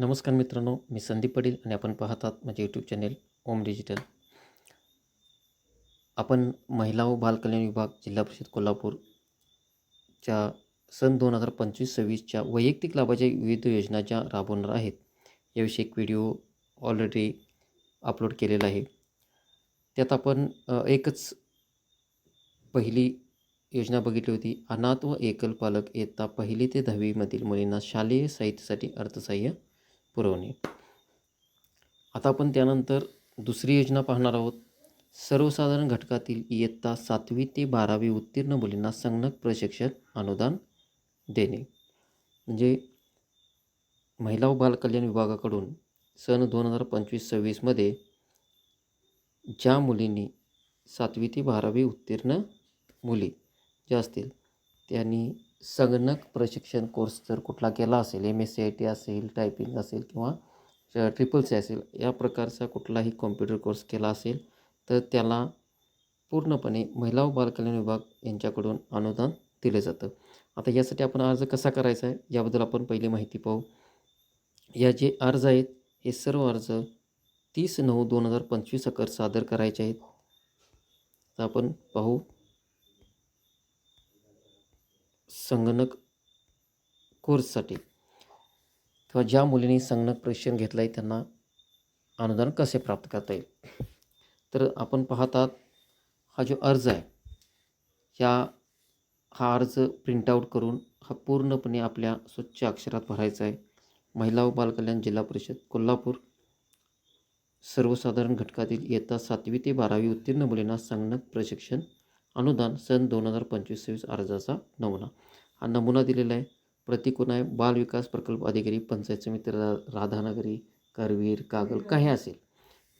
नमस्कार मित्रांनो मी संदीप पडील आणि आपण पाहतात माझे यूट्यूब चॅनेल ओम डिजिटल आपण महिला व बालकल्याण विभाग जिल्हा परिषद कोल्हापूरच्या सन दोन हजार पंचवीस सव्वीसच्या वैयक्तिक लाभाच्या विविध योजना ज्या राबवणार आहेत. याविषयी एक व्हिडिओ ऑलरेडी अपलोड केलेला आहे. त्यात आपण एकच पहिली योजना बघितली होती. अनाथ व एकल पालक इयत्ता पहिली ते दहावीमधील मुलींना शालेय साहित्यासाठी अर्थसहाय्य पुरवणे. आता आपण त्यानंतर दुसरी योजना पाहणार आहोत. सर्वसाधारण घटकातील इयत्ता सातवी ते बारावी उत्तीर्ण मुलींना संगणक प्रशिक्षण अनुदान देणे. म्हणजे महिला व बालकल्याण विभागाकडून सन दोन हजार पंचवीस सव्वीसमध्ये ज्या मुलींनी सातवी ते बारावी उत्तीर्ण मुली ज्या असतील त्यांनी संगणक प्रशिक्षण कोर्स जर कुठला केला असेल M S C I T असेल टायपिंग असेल किंवा ट्रिपल सी असेल या प्रकारचा कुठलाही कॉम्प्युटर कोर्स केला असेल तर त्याला पूर्णपणे महिला व बालकल्याण विभाग यांच्याकडून अनुदान दिलं जातं. आता यासाठी आपण अर्ज कसा करायचा आहे याबद्दल आपण पहिली माहिती पाहू. या जे अर्ज आहेत हे सर्व अर्ज तीस नऊ दोन हजार पंचवीस अकर सादर करायचे आहेत. तर आपण पाहू. संगणक कोर्ससाठी किंवा ज्या मुलींनी संगणक प्रशिक्षण घेतलं आहे त्यांना अनुदान कसे प्राप्त करता येईल? तर आपण पाहतात हा जो अर्ज आहे या हा अर्ज प्रिंटआउट करून हा पूर्णपणे आपल्या स्वच्छ अक्षरात भरायचा आहे. महिला व बालकल्याण जिल्हा परिषद कोल्हापूर. सर्वसाधारण घटकातील इयत्ता सातवी ते बारावी उत्तीर्ण मुलींना संगणक प्रशिक्षण अनुदान सन दोन हजार पंचवीस सव्वीस अर्जाचा नमुना. हा नमुना दिलेला आहे. प्रतिकोण आहे बाल विकास प्रकल्प अधिकारी पंचायत समिती रा राधानगरी करवीर कागल काही असेल.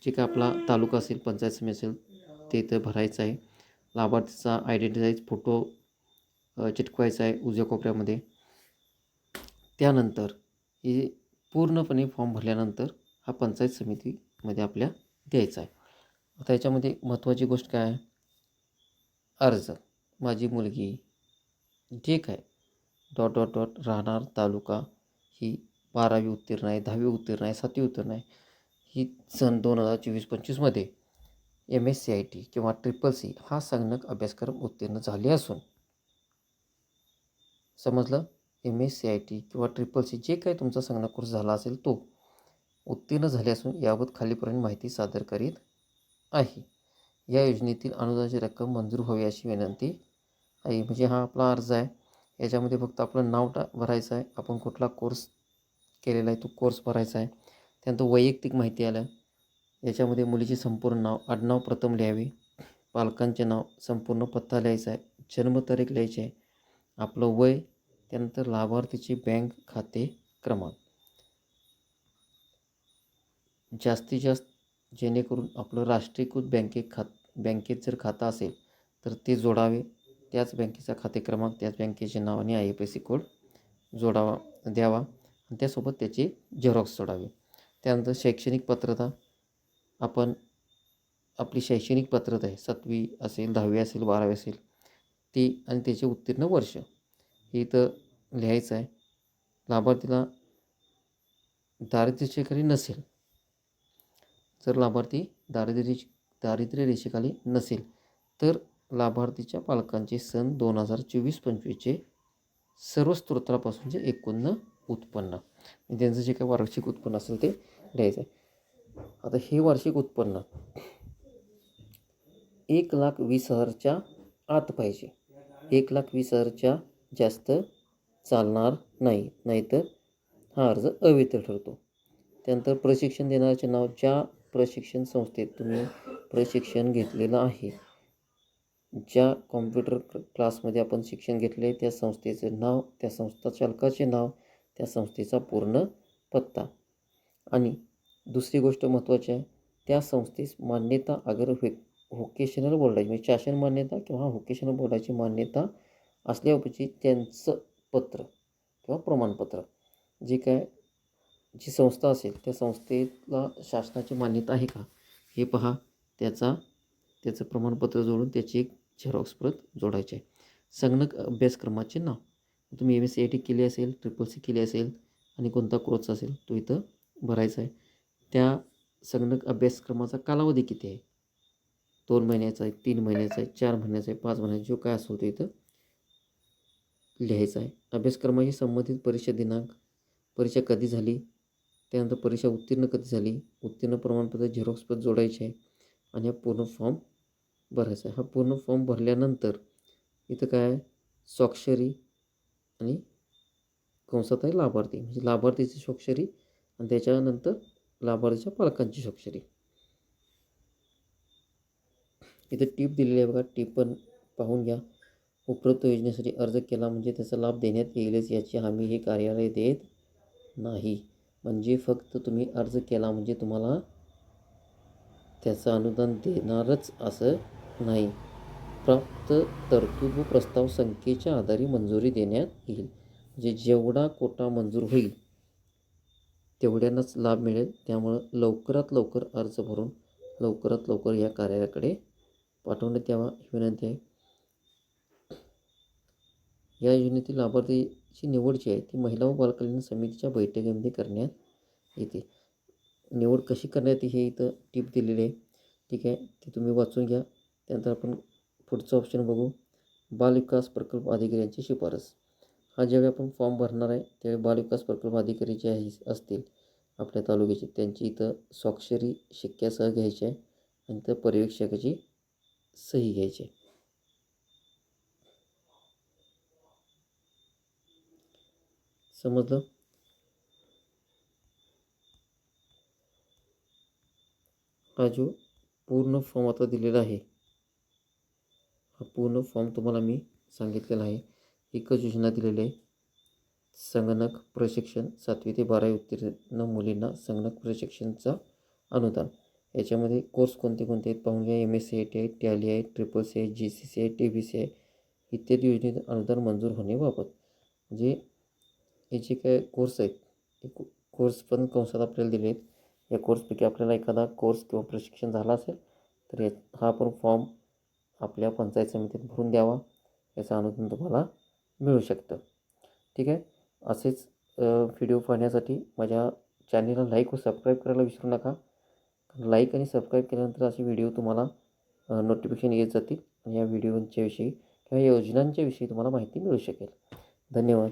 जे काय आपला तालुका असेल पंचायत समिती असेल ते इथं भरायचं आहे. लाभार्थीचा आयडेंटिटाईज फोटो चिटकवायचा आहे उजव्या कोपऱ्यामध्ये. त्यानंतर हे पूर्णपणे फॉर्म भरल्यानंतर हा पंचायत समितीमध्ये आपल्या द्यायचा आहे. आता याच्यामध्ये महत्त्वाची गोष्ट काय आहे? अर्ज. माझी मुलगी जे काय डॉट डॉट डॉट राहणार तालुका. ही बारावी उत्तीर्ण आहे दहावी उत्तीर्ण आहे सातवी उत्तीर्ण आहे. ही सन दोन हजार चोवीस पंचवीसमध्ये M S C I T किंवा ट्रिपल सी हा संगणक अभ्यासक्रम उत्तीर्ण झाले असून समजलं? M S C I T किंवा ट्रिपल सी जे काही तुमचा संगणक कोर्स झाला असेल तो उत्तीर्ण झाले असून याबाबत खालीपर्यंत माहिती सादर करीत आहे. या योजनेतील अनुदानाची रक्कम मंजूर व्हावी अशी विनंती आहे. म्हणजे हा आपला अर्ज आहे. याच्यामध्ये फक्त आपलं नाव टा भरायचं आहे. आपण कुठला कोर्स केलेला आहे तो कोर्स भरायचा आहे. त्यानंतर वैयक्तिक माहिती आलं याच्यामध्ये मुलीचे संपूर्ण नाव आडनाव प्रथम लिहावे. पालकांचे नाव संपूर्ण पत्ता लिहायचा आहे. जन्मतारीख लिहायची आहे. आपलं वय त्यानंतर लाभार्थीचे बँक खाते क्रमांक. जास्तीत जास्त जेणेकरून आपलं राष्ट्रीयकृत बँकेत खात बँकेत जर खातं असेल तर ते जोडावे. त्याच बँकेचा खाते क्रमांक त्याच बँकेचे नाव आणि I F S C code जोडावा द्यावा. आणि त्यासोबत त्याचे झेरॉक्स जोडावे. त्यानंतर शैक्षणिक पात्रता आपण आपली शैक्षणिक पात्रता आहे. सातवी असेल दहावी असेल बारावी असेल ती आणि त्याचे उत्तीर्ण वर्ष. हे इथं लिहायचं आहे. लाभार्थीला दारिद्र्यरेषेखाली नसेल जर लाभार्थी दारिद्र्य दारिद्र्य रेषेखाली नसेल तर लाभार्थीच्या पालकांचे सन दोन हजार चोवीस पंचवीसचे सर्व स्तोत्रापासूनचे एकूण उत्पन्न. त्यांचं जे काही वार्षिक उत्पन्न असेल ते द्यायचं आहे आता हे वार्षिक उत्पन्न एक लाख वीस हजारच्या आत पाहिजे. एक लाख वीस हजारच्या जास्त चालणार नाही नाहीतर हा अर्ज अवैध ठरतो. त्यानंतर प्रशिक्षण देणाऱ्याचे नाव ज्या प्रशिक्षण संस्थेत तुम्ही प्रशिक्षण घेतलेलं आहे. ज्या कॉम्प्युटर क्लासमध्ये आपण शिक्षण घेतले आहे त्या संस्थेचं नाव त्या संस्था चालकाचे नाव त्या संस्थेचा पूर्ण पत्ता. आणि दुसरी गोष्ट महत्त्वाची आहे त्या संस्थेस मान्यता अगर व्हे व्होकेशनल बोर्डाची म्हणजे शासन मान्यता किंवा व्होकेशनल बोर्डाची मान्यता असल्याऐवजी त्यांचं पत्र किंवा प्रमाणपत्र जे काय जी संस्था असेल त्या संस्थेला शासनाची मान्यता आहे का? हे पहा. त्याचा त्याचं प्रमाणपत्र जोडून त्याची एक झेरॉक्स प्रत जोडायची आहे. संगणक अभ्यासक्रमाचे नाव. तुम्ही M S C I T केली असेल ट्रिपल सी केली असेल आणि कोणता कोर्स असेल तो इथं भरायचा आहे. त्या संगणक अभ्यासक्रमाचा कालावधी किती आहे? दोन महिन्याचा आहे तीन महिन्याचा आहे चार महिन्याचा आहे पाच महिन्याचा जो काय असेल तो इथं लिहायचा आहे. अभ्यासक्रमाशी संबंधित परीक्षा दिनांक परीक्षा कधी झाली? त्यानंतर परीक्षा उत्तीर्ण कधी झाली? उत्तीर्ण प्रमाणपत्र झेरॉक्स प्रत जोडायचे आहे. आणि हा पूर्ण फॉर्म भरायचा आहे. हा पूर्ण फॉर्म भरल्यानंतर इथं काय आहे? स्वाक्षरी आणि कंसात आहे लाभार्थी म्हणजे लाभार्थीची स्वाक्षरी आणि त्याच्यानंतर लाभार्थीच्या पालकांची स्वाक्षरी. इथं टीप दिलेली आहे बघा. टीप पण पाहून घ्या. उपलब्ध योजनेसाठी अर्ज केला म्हणजे त्याचा लाभ देण्यात येईलच. याची हमी हे कार्यालय देत नाही. म्हणजे फक्त तुम्ही अर्ज केला म्हणजे तुम्हाला त्याचं अनुदान देणारच असं नाही. प्राप्त तरतूद व प्रस्ताव संख्येच्या आधारे मंजुरी देण्यात येईल. म्हणजे जेवढा कोटा मंजूर होईल तेवढ्यांनाच लाभ मिळेल. त्यामुळं लवकरात लवकर अर्ज भरून लवकरात लवकर या कार्यालयाकडे पाठवण्यात यावा ही विनंती आहे. या योजनेतील लाभार्थी जी निवड जी आहे ती महिला व बालकल्याण समितीच्या बैठकीमध्ये करण्यात येते. निवड कशी करण्यात हे इथं टीप दिलेली आहे. ठीक आहे ती तुम्ही वाचून घ्या. त्यानंतर आपण पुढचं ऑप्शन बघू. बालविकास प्रकल्प अधिकाऱ्यांची शिफारस. हा ज्यावेळी आपण फॉर्म भरणार आहे त्यावेळी बालविकास प्रकल्प अधिकारी जे आहे असतील आपल्या तालुक्याचे त्यांची इथं स्वाक्षरी शिक्क्यासह घ्यायची आहे आणि पर्यवेक्षकाची सही घ्यायची आहे. समजलं? हा जो पूर्ण फॉर्म आता दिलेला आहे. हा पूर्ण फॉर्म तुम्हाला मी सांगितलेला आहे. एकच योजना दिलेली आहे. संगणक प्रशिक्षण सातवी ते बारावी उत्तीर्ण मुलींना संगणक प्रशिक्षणचा अनुदान. याच्यामध्ये कोर्स कोणते कोणते आहेत पाहून घ्या. M S C I T I Tally आहे ट्रिपल सी आहे G C C I T B C I इत्यादी योजनेत अनुदान मंजूर होण्याबाबत म्हणजे हे जे काय कोर्स आहेत हे कोर्स पण कंसात आपल्याला दिले आहेत या कोर्सपैकी आपल्याला एखादा कोर्स किंवा प्रशिक्षण झाला असेल तर या हा पण फॉर्म आपल्या पंचायत समितीत भरून द्यावा याचं अनुदान तुम्हाला मिळू शकतं. ठीक आहे? असेच व्हिडिओ पाहण्यासाठी माझ्या चॅनलला लाईक व सबस्क्राईब करायला विसरू नका. लाईक आणि सबस्क्राईब केल्यानंतर असे व्हिडिओ तुम्हाला नोटिफिकेशन येत जातील. आणि या व्हिडिओच्या विषयी किंवा योजनांच्या विषयी तुम्हाला माहिती मिळू शकेल. धन्यवाद.